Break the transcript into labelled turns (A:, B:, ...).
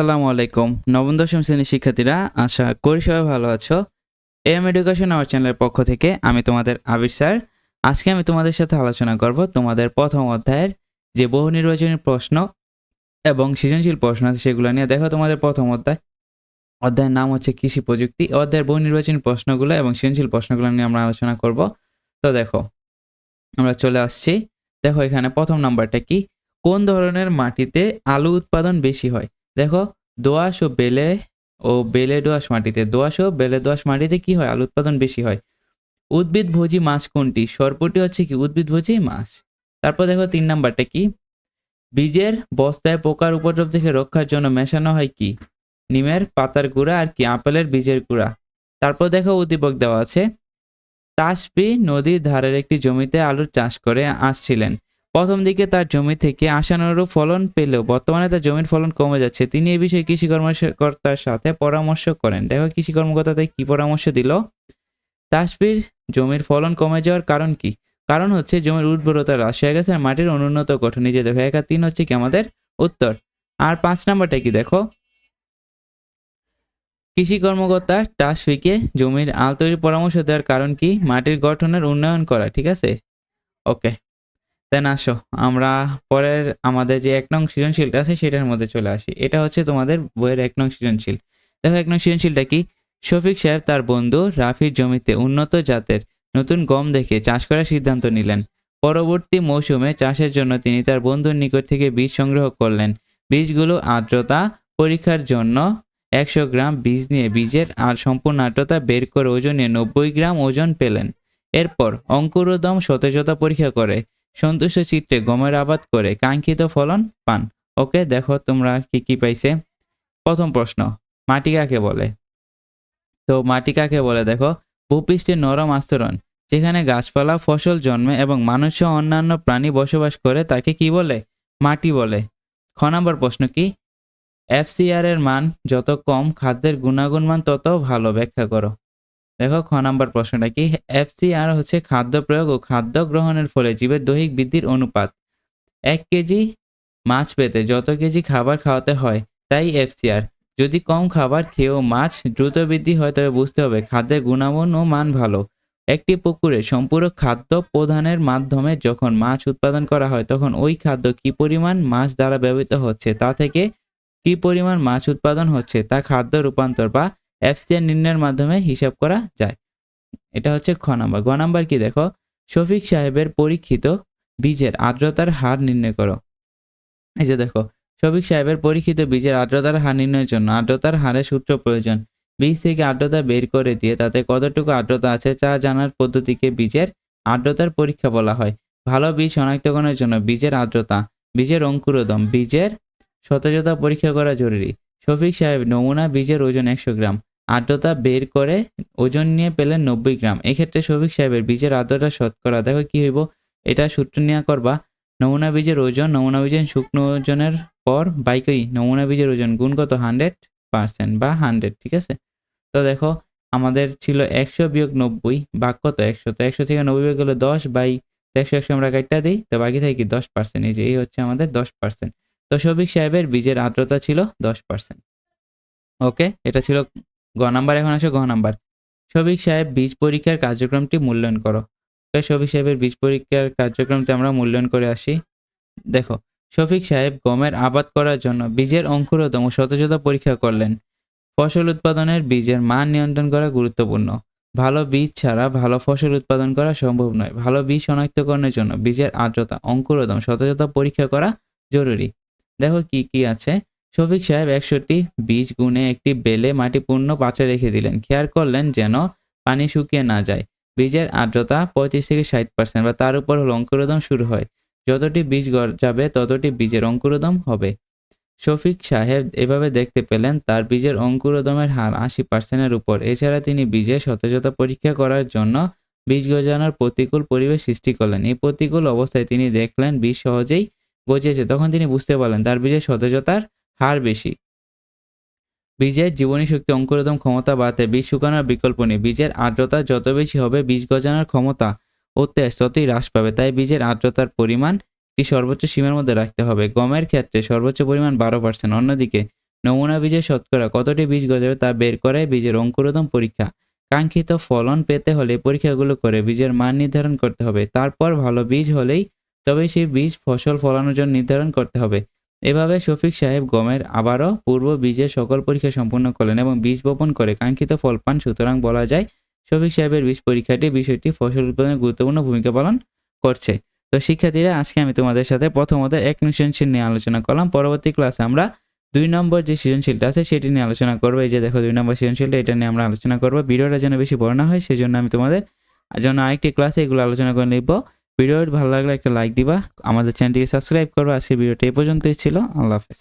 A: আসসালামু আলাইকুম। নবম, দশম শ্রেণির শিক্ষার্থীরা, আশা করি সবাই ভালো আছো। এম এডুকেশন আমার চ্যানেলের পক্ষ থেকে আমি তোমাদের আবির স্যার। আজকে আমি তোমাদের সাথে আলোচনা করব তোমাদের প্রথম অধ্যায়ের যে বহু নির্বাচনী প্রশ্ন এবং সৃজনশীল প্রশ্ন আছে সেগুলো নিয়ে। দেখো তোমাদের প্রথম অধ্যায়। অধ্যায়ের নাম হচ্ছে কৃষি প্রযুক্তি। অধ্যায়ের বহু নির্বাচনী প্রশ্নগুলো এবং সৃজনশীল প্রশ্নগুলো নিয়ে আমরা আলোচনা করব। তো দেখো, আমরা চলে আসছি। দেখো এখানে প্রথম নাম্বারটা কি? কোন ধরনের মাটিতে আলু উৎপাদন বেশি হয়? দেখো, দোআঁশ ও বেলে ও বেলে দোআঁশ মাটিতে। দোআঁশ ও বেলে দোআঁশ মাটিতে কি হয়? আলু উৎপাদন বেশি হয়। উদ্ভিদভোজী মাছ কোনটি? সরপুটি হচ্ছে কি উদ্ভিদভোজী মাছ? তারপর দেখো তিন নাম্বারটা কি? বীজের বস্তায় পোকার উপদ্রব থেকে রক্ষার জন্য মেশানো হয় কি? নিমের পাতার গুঁড়া আর কি? আপেলের বীজের গুঁড়া। তারপর দেখো উদ্দীপক দেওয়া আছে। তাসপি নদীর ধারের একটি জমিতে আলুর চাষ করে আসছিলেন। প্রথম দিকে তার জমি থেকে আশানুরূপ ফলন পেলেও বর্তমানে তার জমির ফলন কমে যাচ্ছে। তিনি এই বিষয়ে কৃষি কর্মকর্তার সাথে পরামর্শ করেন। দেখো কৃষি কর্মকর্তা তাই কি পরামর্শ দিল? তাসপির জমির ফলন কমে যাওয়ার কারণ কি? কারণ হচ্ছে জমির উর্বরতা হ্রাস হয়ে গেছে আর মাটির অনুন্নত গঠন। নিজে দেখো, এক তিন হচ্ছে কি আমাদের উত্তর। আর পাঁচ নাম্বারটা কি দেখো? কৃষি কর্মকর্তা টাসফিকে জমির আল তৈরির পরামর্শ দেওয়ার কারণ কি? মাটির গঠনের উন্নয়ন করা, ঠিক আছে? ওকে। দেন আসো, আমরা পরের আমাদের যে এক নং সৃজনশীলটা আছে সেটার মধ্যে চলে আসি। এটা হচ্ছে তোমাদের বইয়ের এক নং সৃজনশীল। দেখো এক নং সৃজনশীলটা কি? শফিক সাহেব তার বন্ধু রাফির জমিতে উন্নত জাতের নতুন গম দেখে চাষ করার সিদ্ধান্ত নিলেন। পরবর্তী মৌসুমে চাষের জন্য তিনি তার বন্ধুর নিকট থেকে বীজ সংগ্রহ করলেন। বীজগুলো আর্দ্রতা, পরীক্ষার জন্য একশো গ্রাম বীজ নিয়ে বীজের আর সম্পূর্ণ আর্দ্রতা বের করে ওজন নব্বই গ্রাম ওজন পেলেন। এরপর অঙ্কুরোদম সতেজতা পরীক্ষা করে। সন্তুষ্ট চিত্রে গমের আবাদ করে কাঙ্ক্ষিত ফলন পান। ওকে, দেখো তোমরা কি কি পাইছে? প্রথম প্রশ্ন, মাটি কাকে বলে? তো মাটি কাকে বলে, দেখো ভূপৃষ্ঠের নরম আস্তরণ, যেখানে গাছপালা, ফসল জন্মে এবং মানুষ অন্যান্য প্রাণী বসবাস করে তাকে কি বলে? মাটি বলে। খ নম্বর প্রশ্ন কি? এফসিআর এর মান যত কম, খাদ্যের গুণাগুণ মান তত ভালো। ব্যাখ্যা করো। দেখো, খ নাম্বার প্রশ্নটা কি? এফসিআর হচ্ছে খাদ্য প্রয়োগ ও খাদ্য গ্রহণের ফলে জীবের দৈহিক বৃদ্ধির অনুপাত। এক কেজি মাছ পেতে যত কেজি খাবার খাওয়াতে হয়, তাই এফসিআর যদি কম খাবার খেয়েও মাছ দ্রুত বৃদ্ধি হয়, তবে বুঝতে হবে খাদ্যের গুণাগুণ ও মান ভালো। একটি পুকুরে সম্পূর্ণ খাদ্য প্রদানের মাধ্যমে যখন মাছ উৎপাদন করা হয়, তখন ওই খাদ্য কি পরিমাণ মাছ দ্বারা ব্যবহৃত হচ্ছে, তা থেকে কি পরিমাণ মাছ উৎপাদন হচ্ছে, তা খাদ্য রূপান্তর বা এফসিআর নির্ণয়ের মাধ্যমে হিসাব করা যায়। এটা হচ্ছে খ নাম্বার। গ নাম্বার কি দেখো? শফিক সাহেবের পরীক্ষিত বীজের আর্দ্রতার হার নির্ণয় করো। এই যে দেখো, শফিক সাহেবের পরীক্ষিত বীজের আর্দ্রতার হার নির্ণয়ের জন্য আর্দ্রতার হারের সূত্র প্রয়োজন। বীজ থেকে আর্দ্রতা বের করে দিয়ে তাতে কতটুকু আর্দ্রতা আছে তা জানার পদ্ধতিকে বীজের আর্দ্রতার পরীক্ষা বলা হয়। ভালো বীজ শনাক্তকরণের জন্য বীজের আর্দ্রতা, বীজের অঙ্কুরোদম, বীজের সতেজতা পরীক্ষা করা জরুরি। শফিক সাহেব নমুনা বীজের ওজন একশো গ্রাম। আর্দ্রতা বের করে ওজন নিয়ে পেলেন নব্বই গ্রাম। এক্ষেত্রে শফিক সাহেবের বীজের আর্দ্রতা শতকরা। দেখো কি হইব? এটা সূত্র নিয়ে করবা। নমুনা বীজের ওজন, নমুনা বীজের শুকনো ওজনের পর বাইকই নমুনা বীজের ওজন গুণ কত? হান্ড্রেড পার্সেন্ট বা হান্ড্রেড ঠিক আছে? তো দেখো, আমাদের ছিল একশো বিয়োগ নব্বই বাক কত? একশো। তো একশো থেকে নব্বই বিয়োগ গেলে দশ বাই একশো একশো আমরা কাটটা দিই, তো বাকি থাকে দশ পার্সেন্ট এই যে, এই হচ্ছে আমাদের দশ পার্সেন্ট তো শফিক সাহেবের বীজের আর্দ্রতা ছিল দশ পার্সেন্ট ওকে এটা ছিল গ নাম্বার, এখন আসে গ নাম্বার। শফিক সাহেব বীজ পরীক্ষার কার্যক্রমটি মূল্যায়ন করো। শফিক সাহেবের বীজ পরীক্ষার কার্যক্রমটি আমরা মূল্যায়ন করে আসি? দেখো শফিক সাহেব গমের আবাদ করার জন্য বীজের অঙ্কুরোদম ও সতেজতা পরীক্ষা করলেন। ফসল উৎপাদনের বীজের মান নিয়ন্ত্রণ করা গুরুত্বপূর্ণ। ভালো বীজ ছাড়া ভালো ফসল উৎপাদন করা সম্ভব নয়। ভালো বীজ শনাক্তকরণের জন্য বীজের আর্দ্রতা অঙ্কুরোদম সতেজতা পরীক্ষা করা জরুরি। দেখো কি কি আছে? শফিক সাহেব একশোটি বীজ গুনে একটি বেলে মাটি পূর্ণ পাত্রে রেখে দিলেন। খেয়াল করলেন যেন পানি শুকিয়ে না যায়। বীজের আর্দ্রতা পঁয়ত্রিশ থেকে ষাট পার্সেন্ট বা তার উপর হলো অঙ্কুরোদম শুরু হয়। যতটি বীজ যাবে ততটি বীজের অঙ্কুরোদম হবে। শফিক সাহেব এভাবে দেখতে পেলেন তার বীজের অঙ্কুরোদমের হার আশি পার্সেন্টের উপর। এছাড়া তিনি বীজের সতেজতা পরীক্ষা করার জন্য বীজ গজানোর প্রতিকূল পরিবেশ সৃষ্টি করলেন। এই প্রতিকূল অবস্থায় তিনি দেখলেন বীজ সহজেই গজিয়েছে। তখন তিনি বুঝতে পারলেন তার বীজের সতেজতার হার বেশি। বীজের জীবনী শক্তি, অঙ্কুরোদম ক্ষমতা বাড়াতে বীজ শুকানোর বিকল্প নেই। বীজের আর্দ্রতা যত বেশি হবে, বীজ গজানোর ক্ষমতা ও তেজ ততই হ্রাস পাবে। তাই বীজের আর্দ্রতার পরিমাণ একটি সর্বোচ্চ সীমার মধ্যে রাখতে হবে। গমের ক্ষেত্রে সর্বোচ্চ পরিমাণ বারো পার্সেন্ট অন্যদিকে, নমুনা বীজের শতকরা কতটি বীজ গজাবে তা বের করে বীজের অঙ্কুরোদম পরীক্ষা। কাঙ্ক্ষিত ফলন পেতে হলে পরীক্ষাগুলো করে বীজের মান নির্ধারণ করতে হবে। তারপর ভালো বীজ হলেই তবে সেই বীজ ফসল ফলানোর জন্য নির্ধারণ করতে হবে। এভাবে শফিক সাহেব গমের আবারও পূর্ব বীজের সকল পরীক্ষা সম্পন্ন করলেন এবং বীজ বপন করে কাঙ্ক্ষিত ফল পান। সুতরাং বলা যায়, শফিক সাহেবের বীজ পরীক্ষাটি বিষয়টি ফসল উৎপাদনে গুরুত্বপূর্ণ ভূমিকা পালন করছে। তো শিক্ষার্থীরা, আজকে আমি তোমাদের সাথে প্রথমত এক সৃজনশীল নিয়ে আলোচনা করলাম। পরবর্তী ক্লাসে আমরা দুই নম্বর যে সৃজনশীলটা আছে, সেটি নিয়ে আলোচনা করব। এই যে দেখো, দুই নম্বর সৃজনশীলটা, এটা নিয়ে আমরা আলোচনা করব। ভিডিওটা যেন বেশি বড় না হয় সেই জন্য আমি তোমাদের জন্য আরেকটি ক্লাসে এগুলো আলোচনা করে নিব। ভিডিওটি ভালো লাগলে একটা লাইক দিবা। আমাদের চ্যানেলটিকে সাবস্ক্রাইব করবা। আজকে ভিডিওটি এই পর্যন্তই ছিল। আল্লাহ হাফেজ।